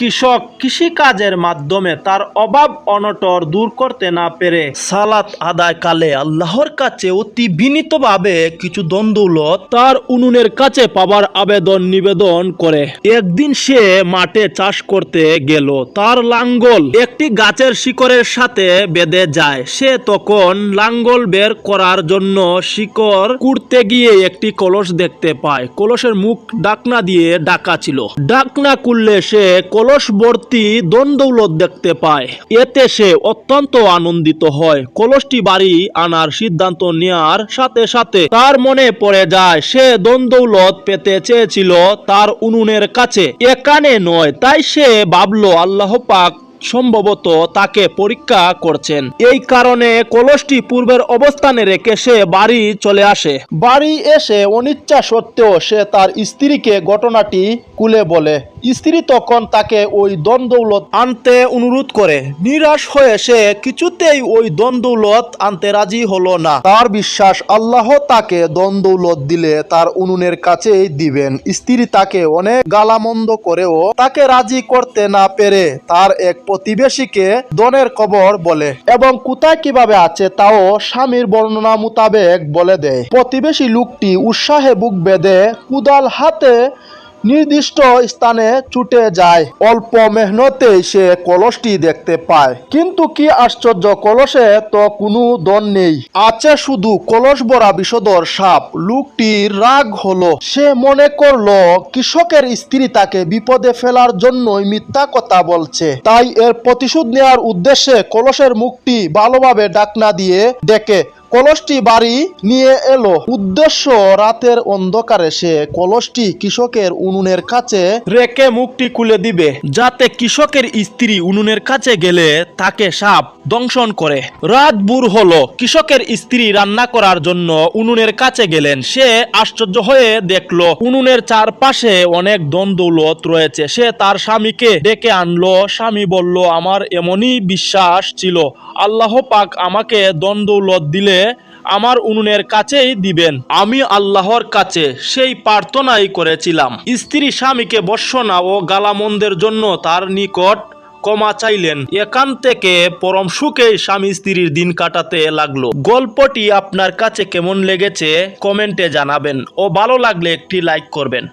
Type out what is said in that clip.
কৃষক কৃষিকাজের মাধ্যমে তার অভাব অনটর দূর করতে না পেরে সালাত আদায় কালে আল্লাহর কাছে অতি বিনীতভাবে কিছু দন্দৌলত তার উনুনের কাছে পাবার আবেদন নিবেদন করে। একদিন সে মাঠে চাষ করতে গেল। তার লাঙ্গল একটি গাছের শিকড়ের সাথে বেঁধে যায়। সে তখন লাঙ্গল বের করার জন্য শিকড় কুড়তে গিয়ে একটি কলস দেখতে পায়। কলসের মুখ ডাকনা দিয়ে ডাকা ছিল। ডাকনা খুললে সে কলস ভর্তি দণ্ডৌলত দেখতে পায়। এতে সে অত্যন্ত আনন্দিত হয়। কলসটি বাড়ি আনার সিদ্ধান্ত নেয়ার সাথে সাথে তার মনে পড়ে যায়, সে দন্দৌলত পেতে চেয়েছিল তার উনুনের কাছে। এখানে নয়, তাই সে ভাবল, আল্লাহ পাক সম্ভবত তাকে পরীক্ষা করছেন। এই কারণে কলসটি পূর্বের অবস্থানে রেখে সে বাড়ি চলে আসে। বাড়ি এসে অনিচ্ছা সত্ত্বেও সে তার স্ত্রীকে ঘটনাটি কুলে বলে। স্ত্রী তখন তাকে ওই দন্দৌলত আনতে অনুরোধ করে। নিরাশ হয়ে সে কিছুতেই ওই দন্দৌলত আনতে রাজি হলো না। তার বিশ্বাস, আল্লাহ তাকে দন্দৌলত দিলে তার উনুনের কাছেই দিবেন। স্ত্রী তাকে অনেক গালামন্দ করেও তাকে রাজি করতে না পেরে তার এক প্রতিবেশীকে দনের কবর বলে এবং কোথায় কীভাবে আছে তাও স্বামীর বর্ণনা মোতাবেক বলে দেয়। প্রতিবেশী লোকটি উৎসাহে বুক বেঁধে কুদাল হাতে নির্দিষ্ট স্থানে ছুটে যায়। অল্প মেহনতে সে কলসটি দেখতে পায়। কিন্তু কি আশ্চর্য কলসে তো কোনো দন নেই। আছে শুধু কলস ভরা বিষধর সাপ। লোকটির রাগ হলো। সে মনে করল, কৃষকের স্ত্রী তাকে বিপদে ফেলার জন্যই মিথ্যা কথা বলছে। তাই এর প্রতিশোধ নেওয়ার উদ্দেশ্যে কলসের মুখটি ভালোভাবে ডাকনা দিয়ে ডেকে কলসটি বাড়ি নিয়ে এলো। উদ্দেশ্য রাতের অন্ধকারে সে কলসটি কৃষকের উনুনের কাছে রেখে মুখটি খুলে দিবে, যাতে কৃষকের স্ত্রী উনুনের কাছে গেলে তাকে সাপ দংশন করে। রাত বুর হলো। কৃষকের স্ত্রী রান্না করার জন্য উনুনের কাছে গেলেন। সে আশ্চর্য হয়ে দেখল, উনুনের চারপাশে অনেক দন্দৌলত রয়েছে। সে তার স্বামীকে ডেকে আনলো। স্বামী বলল, আমার এমনই বিশ্বাস ছিল। আল্লাহ পাক আমাকে দন্দৌলত দিলে আমার উনুনের কাছেই দিবেন। আমি আল্লাহর কাছে সেই প্রার্থনাই করেছিলাম। স্ত্রী স্বামীকে বর্ষনা ও গালামন্দের জন্য তার নিকট ক্ষমা চাইলেন। এখান থেকে পরম সুখে স্বামী স্ত্রীর দিন কাটাতে লাগল। গল্পটি আপনার কাছে কেমন লেগেছে কমেন্টে জানাবেন ও ভালো লাগলে একটি লাইক করবেন।